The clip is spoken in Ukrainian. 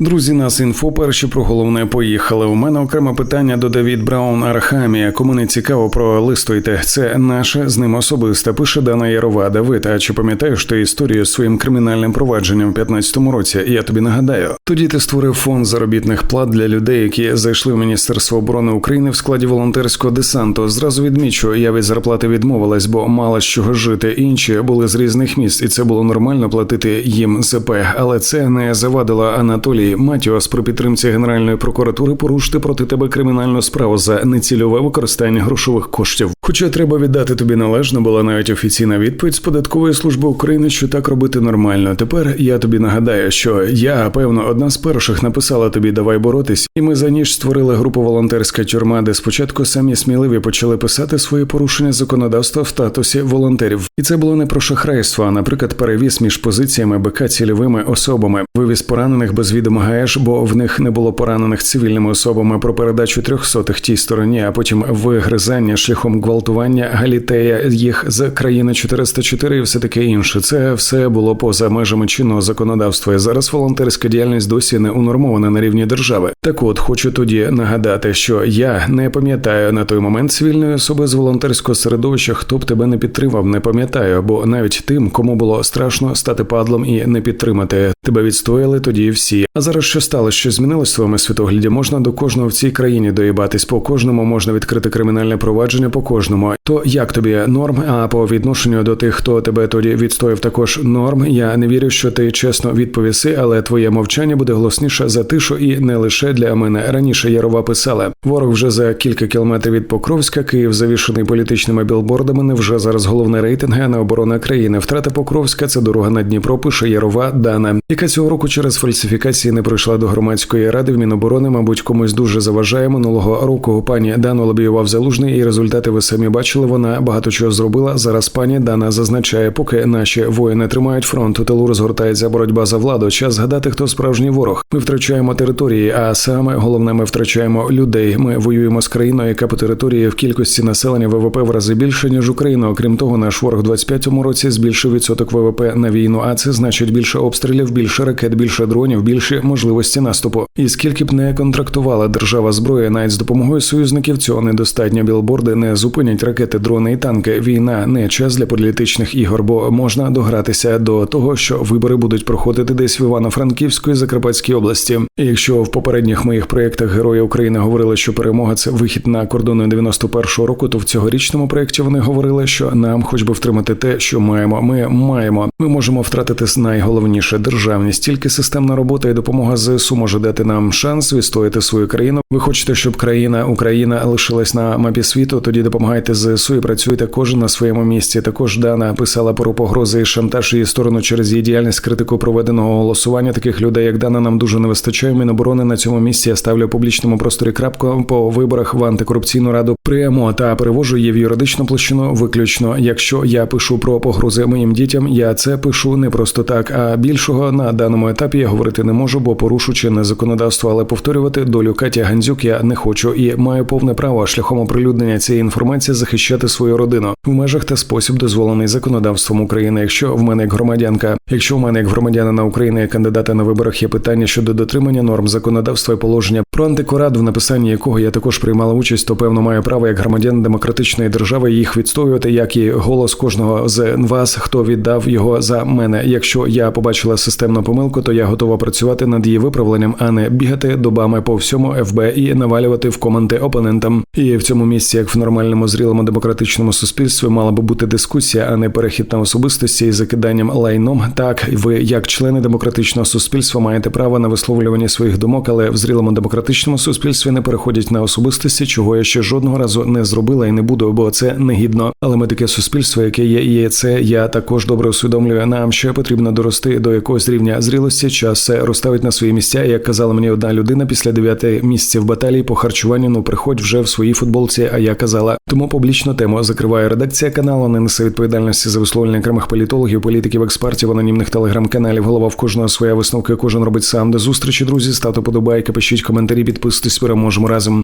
Друзі, нас інфо перші про головне поїхали. У мене окреме питання до Давід Браун Архамія. Кому не цікаво про листуйте. Це наше з ним особисте. Пише Дана Ярова. Давид, а чи пам'ятаєш ти історію з своїм кримінальним провадженням в 15-му році? Я тобі нагадаю. Тоді ти створив фонд заробітних плат для людей, які зайшли в Міністерство оборони України в складі волонтерського десанту. Зразу відмічу, я від зарплати відмовилась, бо мала з чого жити. Інші були з різних міст, і це було нормально платити їм ЗП. Але це не завадило Анатолії Матіос при підтримці Генеральної прокуратури порушити проти тебе кримінальну справу за нецільове використання грошових коштів. Хоча треба віддати тобі належно, була навіть офіційна відповідь з податкової служби України, що так робити нормально. Тепер я тобі нагадаю, що я, певно, одна з перших написала тобі давай боротись, і ми за ніж створили групу волонтерська тюрма, де спочатку самі сміливі почали писати свої порушення законодавства в статусі волонтерів. І це було не про шахрайство, а наприклад, перевіз між позиціями БК цільовими особами, вивіз поранених без відома ГАЕШ, бо в них не було поранених цивільними особами про передачу трьохсотих тій стороні, а потім вигризання шляхом гвалтування галітея їх з країни 404 і все таке інше. Це все було поза межами чинного законодавства. І зараз волонтерська діяльність досі не унормована на рівні держави. Так от хочу тоді нагадати, що я не пам'ятаю на той момент цивільної особи з волонтерського середовища, хто б тебе не підтримав, не пам'ятаю, бо навіть тим, кому було страшно стати падлом і не підтримати, тебе відстояли тоді всі. А зараз що стало, що змінилось в твоєму світогляді? Можна до кожного в цій країні доїбатись, по кожному можна відкрити кримінальне провадження по кожному. То як тобі норм? А по відношенню до тих, хто тебе тоді відстояв, також норм. Я не вірю, що ти чесно відповіси, але твоє мовчання буде голосніше за тишу і не лише для мене. Раніше Ярова писала: ворог вже за кілька кілометрів від Покровська, Київ завішений політичними білбордами. Не вже зараз головне рейтинг, а не оборона країни. Втрата Покровська це дорога на Дніпро. Пише Ярова Дана, яка цього року через фальсифікації не пройшла до громадської ради в Міноборони. Мабуть, комусь дуже заважає минулого року. Пані Дану лобіював залужний, і результати ви самі бачили. Вона багато чого зробила. Зараз пані Дана зазначає, поки наші воїни тримають фронт, у тилу розгортається боротьба за владу. Час згадати, хто справжній ворог. Ми втрачаємо території, а саме головне, ми втрачаємо людей. Ми воюємо з країною, яка по території в кількості населення ВВП в рази більше ніж Україна. Окрім того, наш ворог в 25-му році збільшив відсоток ВВП на війну. А це значить більше обстрілів, більше ракет, більше дронів, більше можливості наступу. І скільки б не контрактувала держава зброї, навіть з допомогою союзників цього недостатньо. Білборди не зупинять ракети, дрони і танки. Війна не час для політичних ігор, бо можна догратися до того, що вибори будуть проходити десь в Івано-Франківської Закарпатській області. І якщо в попередніх моїх проєктах Герої України говорили, що перемога це вихід на кордони 91-го року, то в цьогорічному проєкті вони говорили, що нам, хоч би втримати те, що маємо. Ми маємо. Ми можемо втратити найголовніше державність. Тільки системна робота і допомога ЗСУ може дати нам шанс відстояти свою країну. Ви хочете, щоб країна Україна лишилась на мапі світу? Тоді допомагайте ЗСУ і працюйте кожен на своєму місці. Також Дана писала про погрози і шантаж її сторону через її діяльність критику проведеного голосування. Таких людей, як Дана, нам дуже не вистачає. Міноборони на цьому місці я ставлю в публічному просторі крапку по виборах в антикорупційну раду. Прямо та перевожу її в юридичну площину. Виключно, якщо я пишу про погрози моїм дітям, я це пишу не просто так. А більшого на даному етапі я говорити не можу, бо порушу чинне законодавство. Але повторювати долю Каті Гандзюк я не хочу і маю повне право шляхом оприлюднення цієї інформації захищати свою родину в межах та спосіб дозволений законодавством України. Якщо в мене як громадянка, якщо в мене як громадянина України кандидата на виборах є питання щодо дотримання норм законодавства і положення про антикорад, в написанні якого я також приймала участь, то певно маю право як громадян демократичної держави їх відстоювати, як і голос кожного з вас, хто віддав його за мене. Якщо я побачила системну помилку, то я готова працювати над її виправленням, а не бігати добами по всьому ФБ і навалювати в коменти опонентам. І в цьому місці, як в нормальному зрілому демократичному суспільстві, мала би бути дискусія, а не перехід на особистості із закиданням лайном. Так, ви, як члени демократичного суспільства, маєте право на висловлювання своїх думок, але в зрілому демократичному суспільстві не переходять на особистості, чого я ще жодного разу не зробила і не буду, бо це негідно. Але ми таке суспільство, яке є, і це я також добре усвідомлюю. Нам ще потрібно дорости до якогось рівня зрілості. Час це розставить на свої місця. Як казала мені одна людина після дев'яти місяців баталії по харчуванню, ну приходь вже в своїй футболці. А я казала, тому публічну тему закриває редакція каналу. Не несе відповідальності за висловлення окремих політологів, політиків, експертів, анонімних телеграм-каналів. Голова в кожного своя висновка. Кожен робить сам. До зустрічі, друзі. Ставте подобайки, пишіть коментарі, підписуйтесь. Переможемо разом.